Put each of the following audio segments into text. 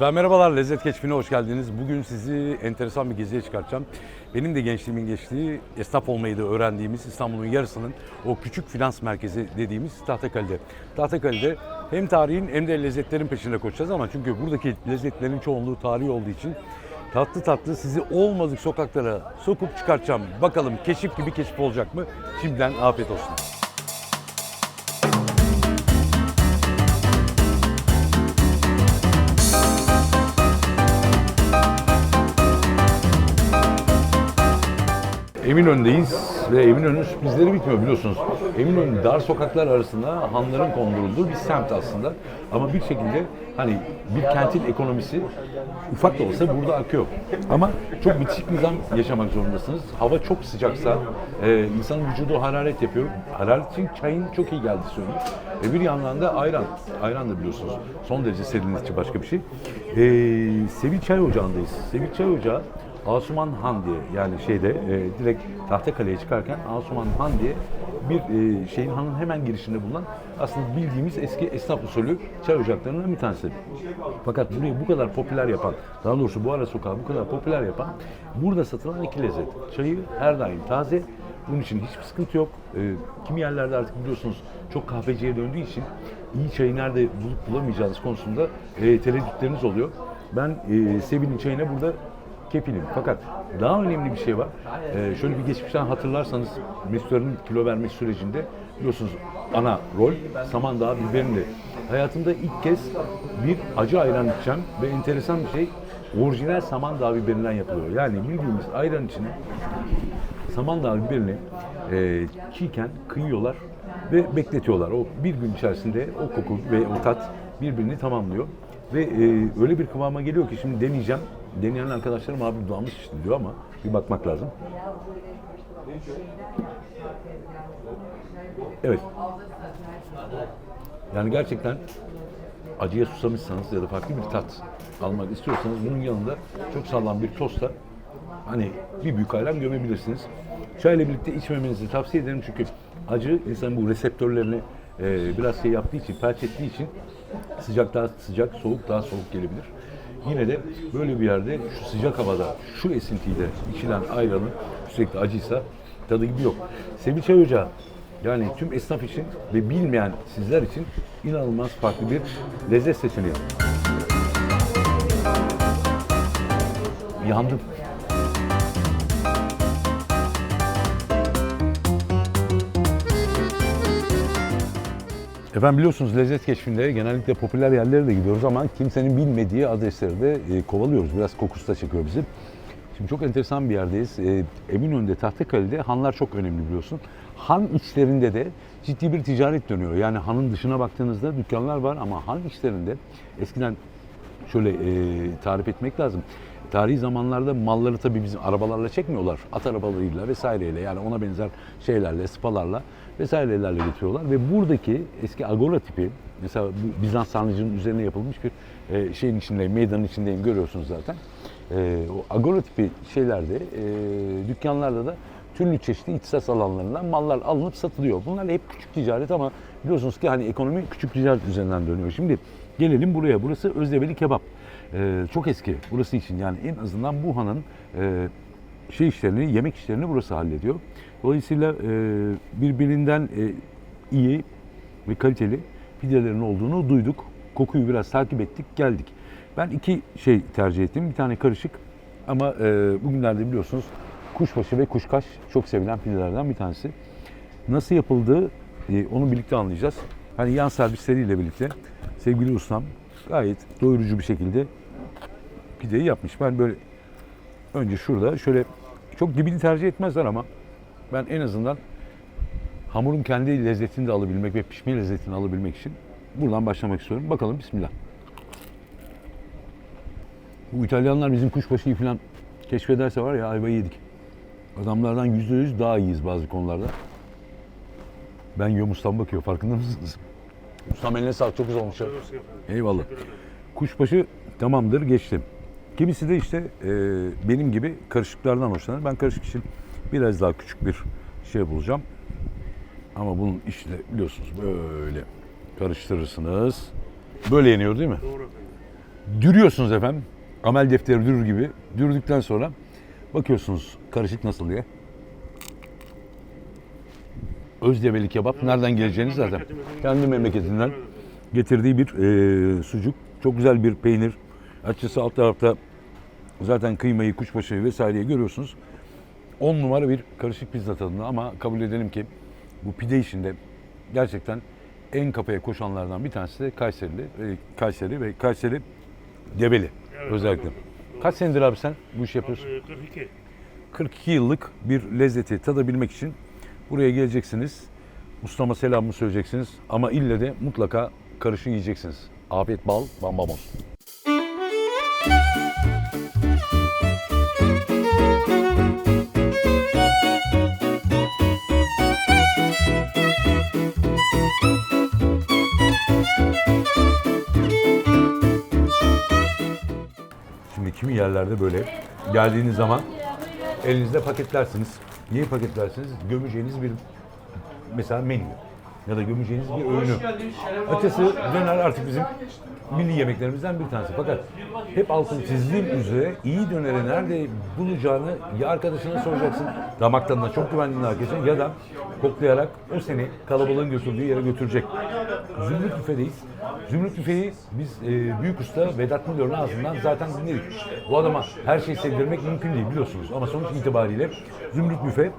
Efendim merhabalar, Lezzet Keşfi'ne hoş geldiniz. Bugün sizi enteresan bir geziye çıkartacağım. Benim de gençliğimin geçtiği, esnaf olmayı da öğrendiğimiz İstanbul'un yarısının o küçük finans merkezi dediğimiz Tahtakale'de. Tahtakale'de hem tarihin hem de lezzetlerin peşinde koşacağız ama çünkü buradaki lezzetlerin çoğunluğu tarihi olduğu için tatlı tatlı sizi olmadık sokaklara sokup çıkartacağım. Bakalım keşif gibi keşif olacak mı? Şimdiden afiyet olsun. Eminönü'ndeyiz ve Eminönü sürprizleri bitmiyor biliyorsunuz. Eminönü dar sokaklar arasında hanların kondurulduğu bir semt aslında. Ama bir şekilde hani bir kentin ekonomisi ufak da olsa burada akıyor. Ama çok bitişik nizam yaşamak zorundasınız. Hava çok sıcaksa e, insanın vücudu hararet yapıyor. Hararet için çayın çok iyi geldi söylüyor. Ve bir yandan da ayran. Ayran da biliyorsunuz son derece serinletici başka bir şey. E, Sevil Çay Ocağı'ndayız. Sevil Çay Ocağı Asuman Han diye yani şeyde e, direkt Tahtakale'ye çıkarken Asuman Han diye bir e, şeyin hanın hemen girişinde bulunan aslında bildiğimiz eski esnaf usulü çay ocaklarından bir tanesi. Fakat burayı bu kadar popüler yapan, daha doğrusu bu ara sokağı bu kadar popüler yapan burada satılan iki lezzet. Çayı her daim taze, bunun için hiçbir sıkıntı yok. E, kimi yerlerde artık biliyorsunuz çok kahveciye döndüğü için iyi çayı nerede bulup bulamayacağınız konusunda e, tereddütleriniz oluyor. Ben e, Sevil'in çayına burada kefilim. Fakat daha önemli bir şey var. Ee, şöyle bir geçmişten hatırlarsanız Mesut'ların kilo verme sürecinde biliyorsunuz ana rol Samandağ biberinde. Hayatımda ilk kez bir acı ayran içeceğim ve enteresan bir şey orijinal Samandağ biberinden yapılıyor. Yani bildiğimiz ayran içine Samandağ biberini e, çiğken kıyıyorlar ve bekletiyorlar. O bir gün içerisinde o koku ve o tat birbirini tamamlıyor. Ve e, öyle bir kıvama geliyor ki şimdi deneyeceğim. Deneyen arkadaşlarım abi dudağımız şişti diyor ama bir bakmak lazım. Evet. Yani gerçekten acıya susamışsanız ya da farklı bir tat almak istiyorsanız bunun yanında çok sağlam bir tosta hani bir büyük ayran gömebilirsiniz. Çayla birlikte içmemenizi tavsiye ederim çünkü acı insanın bu reseptörlerini e, biraz şey yaptığı için, felç ettiği için sıcak daha sıcak, soğuk daha soğuk gelebilir. Yine de böyle bir yerde şu sıcak havada, şu esintiyle içilen ayranın sürekli acıysa tadı gibi yok. Sevil Çay Ocağı yani tüm esnaf için ve bilmeyen sizler için inanılmaz farklı bir lezzet seçeneği. Yandım. Efendim biliyorsunuz lezzet keşfinde genellikle popüler yerlere de gidiyoruz ama kimsenin bilmediği adresleri de e, kovalıyoruz. Biraz kokusu da çekiyor bizi. Şimdi çok enteresan bir yerdeyiz. E, Eminönü'nde, Tahtakale'de hanlar çok önemli biliyorsun. Han içlerinde de ciddi bir ticaret dönüyor. Yani hanın dışına baktığınızda dükkanlar var ama han içlerinde eskiden şöyle e, tarif etmek lazım. Tarihi zamanlarda malları tabii bizim arabalarla çekmiyorlar. At arabalarıyla vesaireyle yani ona benzer şeylerle, spalarla vesairelerle getiriyorlar. Ve buradaki eski agora tipi, mesela bu Bizans sarnıcının üzerine yapılmış bir e, şeyin içindeyim, meydanın içindeyim görüyorsunuz zaten. E, o agora tipi şeylerde, e, dükkanlarda da türlü çeşitli ihtisas alanlarından mallar alınıp satılıyor. Bunlar hep küçük ticaret ama biliyorsunuz ki hani ekonomi küçük ticaret üzerinden dönüyor. Şimdi gelelim buraya. Burası Özdebeli Kebap. Ee, çok eski burası için yani en azından bu hanın e, şey işlerini, yemek işlerini burası hallediyor. Dolayısıyla e, birbirinden e, iyi ve kaliteli pidelerin olduğunu duyduk. Kokuyu biraz takip ettik, geldik. Ben iki şey tercih ettim. Bir tane karışık ama e, bugünlerde biliyorsunuz kuşbaşı ve kuşkaş çok sevilen pidelerden bir tanesi. Nasıl yapıldığı onu birlikte anlayacağız. Hani yan servisleriyle birlikte sevgili ustam gayet doyurucu bir şekilde pideyi yapmış. Ben böyle önce şurada şöyle çok dibini tercih etmezler ama ben en azından hamurun kendi lezzetini de alabilmek ve pişme lezzetini alabilmek için buradan başlamak istiyorum. Bakalım bismillah. Bu İtalyanlar bizim kuşbaşıyı falan keşfederse var ya ayvayı yedik. Adamlardan yüzde yüz daha iyiyiz bazı konularda. Ben yiyorum ustam bakıyor farkında mısınız? Ustam eline sağlık çok güzel olmuş. Eyvallah. Kuşbaşı tamamdır geçtim. Kimisi de işte e, benim gibi karışıklardan hoşlanır. Ben karışık için biraz daha küçük bir şey bulacağım. Ama bunun işte biliyorsunuz böyle karıştırırsınız. Böyle yeniyor değil mi? Doğru efendim. Dürüyorsunuz efendim. Amel defteri dürür gibi. Dürüdükten sonra bakıyorsunuz karışık nasıl diye. Özdebeli kebap nereden geleceğini zaten kendi memleketinden getirdiği bir e, sucuk. Çok güzel bir peynir. Açısı alt tarafta zaten kıymayı, kuşbaşıyı vesaireyi görüyorsunuz. 10 numara bir karışık pizza tadında ama kabul edelim ki bu pide işinde gerçekten en kafaya koşanlardan bir tanesi de Kayserili, e, Kayseri ve Kayseri Debeli özellikle. Kaç senedir abi sen bu işi yapıyorsun? Ee, 42. 42 yıllık bir lezzeti tadabilmek için buraya geleceksiniz. Ustama selamımı söyleyeceksiniz ama ille de mutlaka karışı yiyeceksiniz. Afiyet bal, bam bam olsun. Kimi yerlerde böyle geldiğiniz zaman elinizde paketlersiniz. Niye paketlersiniz? Gömeceğiniz bir mesela menü ya da gömeceğiniz bir öğünü. Açıkçası döner artık bizim milli yemeklerimizden bir tanesi. Fakat hep altını çizdiğim üzere iyi döneri nerede bulacağını ya arkadaşına soracaksın, damak tadına çok güvendiğin arkadaşın ya da koklayarak o seni kalabalığın götürdüğü yere götürecek. Zümrüt Büfe'deyiz. Zümrüt Büfe'yi biz e, büyük usta Vedat Milor'un ağzından zaten dinledik. Bu adama her şeyi sevdirmek mümkün değil biliyorsunuz. Ama sonuç itibariyle Zümrüt Büfe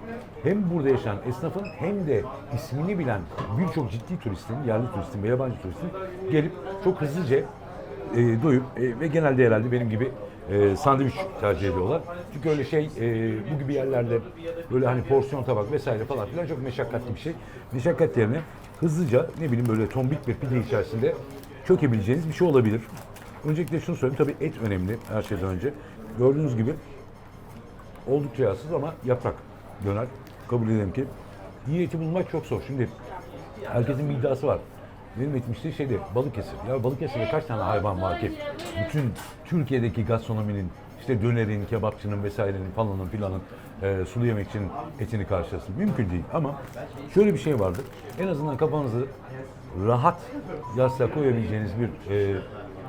hem burada yaşayan esnafın hem de ismini bilen birçok ciddi turistin, yerli turistin ve yabancı turistin gelip çok hızlıca e, doyup e, ve genelde herhalde benim gibi e, sandviç tercih ediyorlar. Çünkü öyle şey e, bu gibi yerlerde böyle hani porsiyon tabak vesaire falan filan çok meşakkatli bir şey. Meşakkat yerine hızlıca ne bileyim böyle tombik bir pide içerisinde çökebileceğiniz bir şey olabilir. Öncelikle şunu söyleyeyim tabii et önemli her şeyden önce. Gördüğünüz gibi oldukça yağsız ama yaprak döner. Kabul edelim ki iyi eti bulmak çok zor. Şimdi herkesin bir iddiası var. Benim işte şeyde Balıkesir. Ya Balıkesir'de kaç tane hayvan ki bütün Türkiye'deki gastronominin işte dönerin, kebapçının vesairenin falanın filanın e, sulu yemekçinin etini karşılasın. Mümkün değil ama şöyle bir şey vardır. En azından kafanızı rahat yastığa koyabileceğiniz bir e,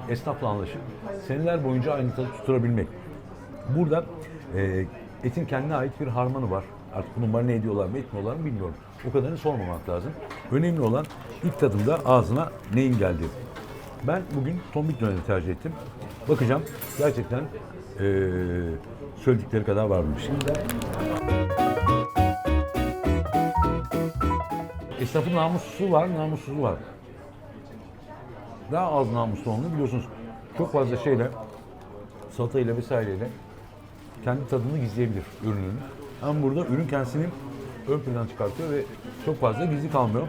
esnafla anlaşıp seneler boyunca aynı tadı tutturabilmek. Burada e, etin kendine ait bir harmanı var. Artık bunu marine ediyorlar mı etmiyorlar mı bilmiyorum. O kadarını sormamak lazım. Önemli olan ilk tadımda ağzına neyin geldiği. Ben bugün tombik döneri tercih ettim. Bakacağım gerçekten e, söyledikleri kadar var mı? Şimdi Esnafın namussuzu var, namussuzu var. Daha az namuslu olanı biliyorsunuz. Çok fazla şeyle, salatayla vesaireyle kendi tadını gizleyebilir ürünün. Ama burada ürün kendisini ön plana çıkartıyor ve çok fazla gizli kalmıyor.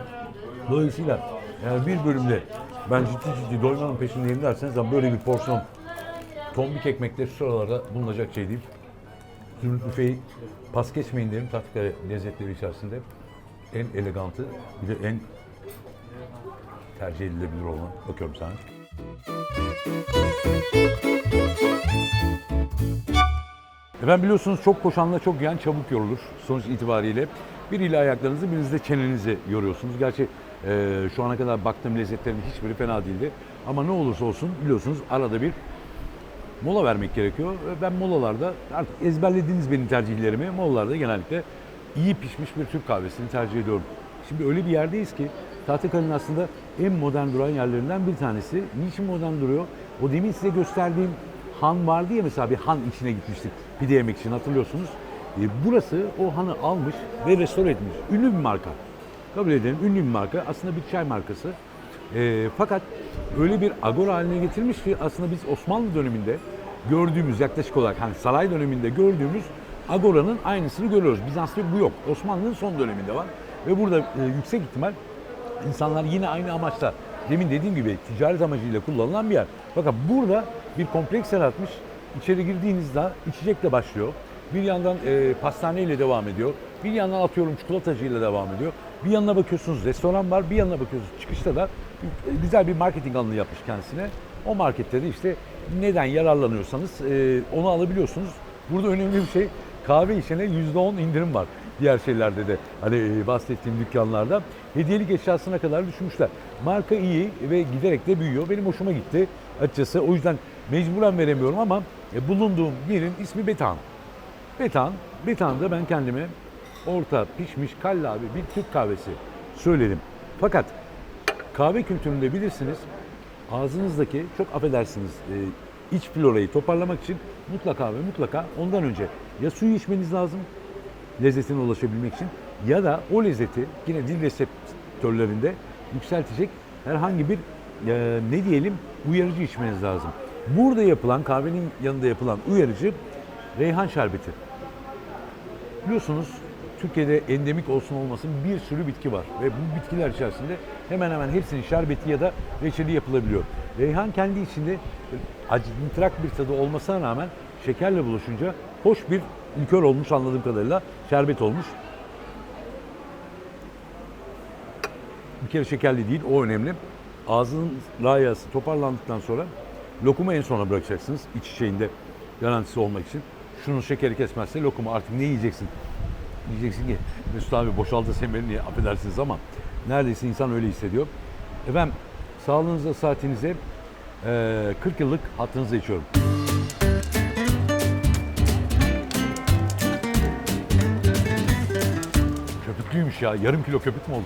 Dolayısıyla eğer bir bölümde ben ciddi ciddi doymanın peşindeyim derseniz ama böyle bir porsiyon tombik ekmekle şu sıralarda bulunacak şey değil. Zümrüt büfeyi pas geçmeyin derim tatlı lezzetleri içerisinde. En elegantı bir de en tercih edilebilir olan. Bakıyorum sana. Efendim biliyorsunuz çok koşanla çok yiyen çabuk yorulur sonuç itibariyle. Biriyle ayaklarınızı birinizde çenenizi yoruyorsunuz. Gerçi e, şu ana kadar baktığım lezzetlerin hiçbiri fena değildi. Ama ne olursa olsun biliyorsunuz arada bir mola vermek gerekiyor. Ve Ben molalarda artık ezberlediğiniz benim tercihlerimi molalarda genellikle iyi pişmiş bir Türk kahvesini tercih ediyorum. Şimdi öyle bir yerdeyiz ki Tahtakale'nin aslında en modern duran yerlerinden bir tanesi. Niçin modern duruyor? O demin size gösterdiğim han vardı ya mesela bir han içine gitmiştik pide yemek için hatırlıyorsunuz. E, burası o hanı almış ve restore etmiş. Ünlü bir marka. Kabul edelim ünlü bir marka. Aslında bir çay markası. E, fakat öyle bir agora haline getirmiş ki aslında biz Osmanlı döneminde gördüğümüz yaklaşık olarak hani saray döneminde gördüğümüz Agora'nın aynısını görüyoruz. Bizans'ta bu yok. Osmanlı'nın son döneminde var. Ve burada e, yüksek ihtimal insanlar yine aynı amaçla demin dediğim gibi ticaret amacıyla kullanılan bir yer. Fakat burada bir kompleks yaratmış. İçeri girdiğinizde içecekle başlıyor. Bir yandan e, pastaneyle devam ediyor. Bir yandan atıyorum çikolatacıyla devam ediyor. Bir yanına bakıyorsunuz restoran var. Bir yanına bakıyorsunuz çıkışta da e, güzel bir marketing alanı yapmış kendisine. O markette de işte neden yararlanıyorsanız e, onu alabiliyorsunuz. Burada önemli bir şey kahve içene %10 indirim var. diğer şeylerde de hani e, bahsettiğim dükkanlarda hediyelik eşyasına kadar düşünmüşler. Marka iyi ve giderek de büyüyor. Benim hoşuma gitti açıkçası. O yüzden mecburen veremiyorum ama e, bulunduğum yerin ismi Betan. Betan, Betan'da ben kendime orta pişmiş kallavi bir Türk kahvesi söyledim. Fakat kahve kültüründe bilirsiniz ağzınızdaki çok affedersiniz e, iç florayı toparlamak için mutlaka ve mutlaka ondan önce ya suyu içmeniz lazım lezzetine ulaşabilmek için ya da o lezzeti yine dil reseptörlerinde yükseltecek herhangi bir e, ne diyelim uyarıcı içmeniz lazım. Burada yapılan kahvenin yanında yapılan uyarıcı reyhan şerbeti. Biliyorsunuz Türkiye'de endemik olsun olmasın bir sürü bitki var ve bu bitkiler içerisinde hemen hemen hepsinin şerbeti ya da reçeli yapılabiliyor. Reyhan kendi içinde acıntırak bir tadı olmasına rağmen şekerle buluşunca hoş bir likör olmuş anladığım kadarıyla şerbet olmuş. Bir kere şekerli değil o önemli. Ağzının layası toparlandıktan sonra lokumu en sona bırakacaksınız iç şeyinde garantisi olmak için. Şunun şekeri kesmezse lokumu artık ne yiyeceksin? Diyeceksin ki Mesut abi boşaldı semeri niye affedersiniz ama neredeyse insan öyle hissediyor. Efendim sağlığınıza saatinize eee 40 yıllık hatırınıza içiyorum. Köpüklüymüş ya yarım kilo köpük mü olur?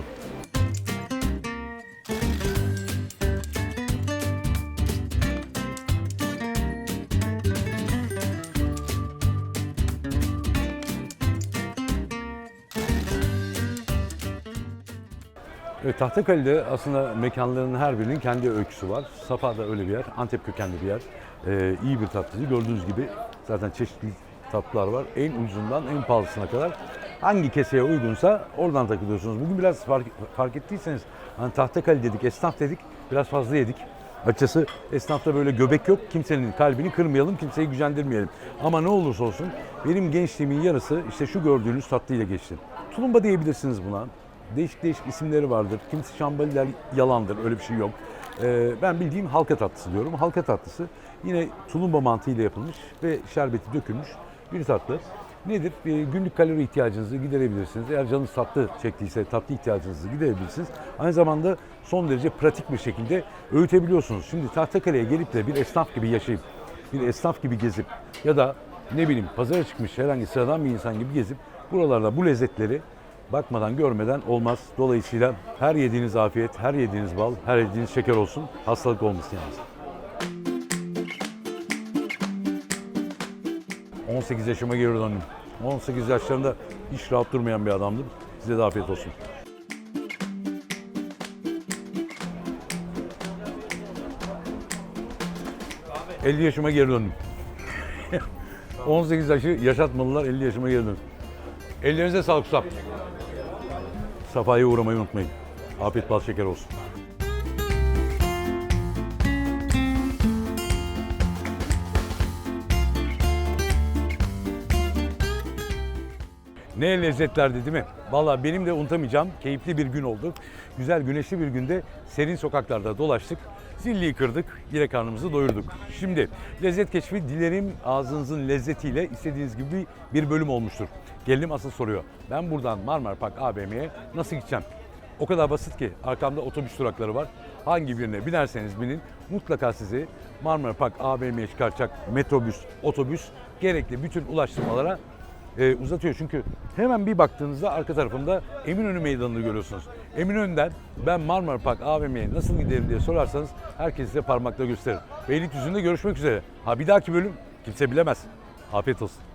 Evet, Tahtakale'de aslında mekanların her birinin kendi öyküsü var. Safa da öyle bir yer, Antep kökenli bir yer. Ee, iyi bir tatlıcı. Gördüğünüz gibi zaten çeşitli tatlılar var. En ucuzundan en pahalısına kadar. Hangi keseye uygunsa oradan takılıyorsunuz. Bugün biraz fark, fark ettiyseniz hani Tahtakale dedik, esnaf dedik, biraz fazla yedik. Açıkçası esnafta böyle göbek yok. Kimsenin kalbini kırmayalım, kimseyi gücendirmeyelim. Ama ne olursa olsun benim gençliğimin yarısı işte şu gördüğünüz tatlıyla geçti. Tulumba diyebilirsiniz buna. Değişik değişik isimleri vardır. Kimisi şambaliler yalandır, öyle bir şey yok. Ee, ben bildiğim halka tatlısı diyorum. Halka tatlısı yine tulumba mantığıyla yapılmış ve şerbeti dökülmüş bir tatlı. Nedir? Ee, günlük kalori ihtiyacınızı giderebilirsiniz. Eğer canınız tatlı çektiyse tatlı ihtiyacınızı giderebilirsiniz. Aynı zamanda son derece pratik bir şekilde öğütebiliyorsunuz. Şimdi Tahtakale'ye gelip de bir esnaf gibi yaşayıp, bir esnaf gibi gezip ya da ne bileyim pazara çıkmış herhangi sıradan bir insan gibi gezip buralarda bu lezzetleri bakmadan görmeden olmaz. Dolayısıyla her yediğiniz afiyet, her yediğiniz bal, her yediğiniz şeker olsun. Hastalık olmasın yalnız. 18 yaşıma geri döndüm. 18 yaşlarında hiç rahat durmayan bir adamdım. Size de afiyet olsun. ...50 yaşıma geri döndüm. 18 yaşı yaşatmadılar, 50 yaşıma geri döndüm. Ellerinize sağlık ustam. Safa'ya uğramayı unutmayın. Afiyet bal şeker olsun. Ne lezzetlerdi değil mi? Valla benim de unutamayacağım keyifli bir gün oldu. Güzel güneşli bir günde serin sokaklarda dolaştık. Zilliyi kırdık, yine karnımızı doyurduk. Şimdi lezzet keşfi dilerim ağzınızın lezzetiyle istediğiniz gibi bir bölüm olmuştur. Gelelim asıl soruyor. Ben buradan Marmara Park AVM'ye nasıl gideceğim? O kadar basit ki arkamda otobüs durakları var. Hangi birine binerseniz binin mutlaka sizi Marmara Park AVM'ye çıkaracak metrobüs, otobüs gerekli bütün ulaştırmalara e, uzatıyor. Çünkü hemen bir baktığınızda arka tarafımda Eminönü Meydanı'nı görüyorsunuz. Eminönü'nden ben Marmara Park AVM'ye nasıl giderim diye sorarsanız herkes size parmakla gösterir. Beylikdüzü'nde görüşmek üzere. Ha bir dahaki bölüm kimse bilemez. Afiyet olsun.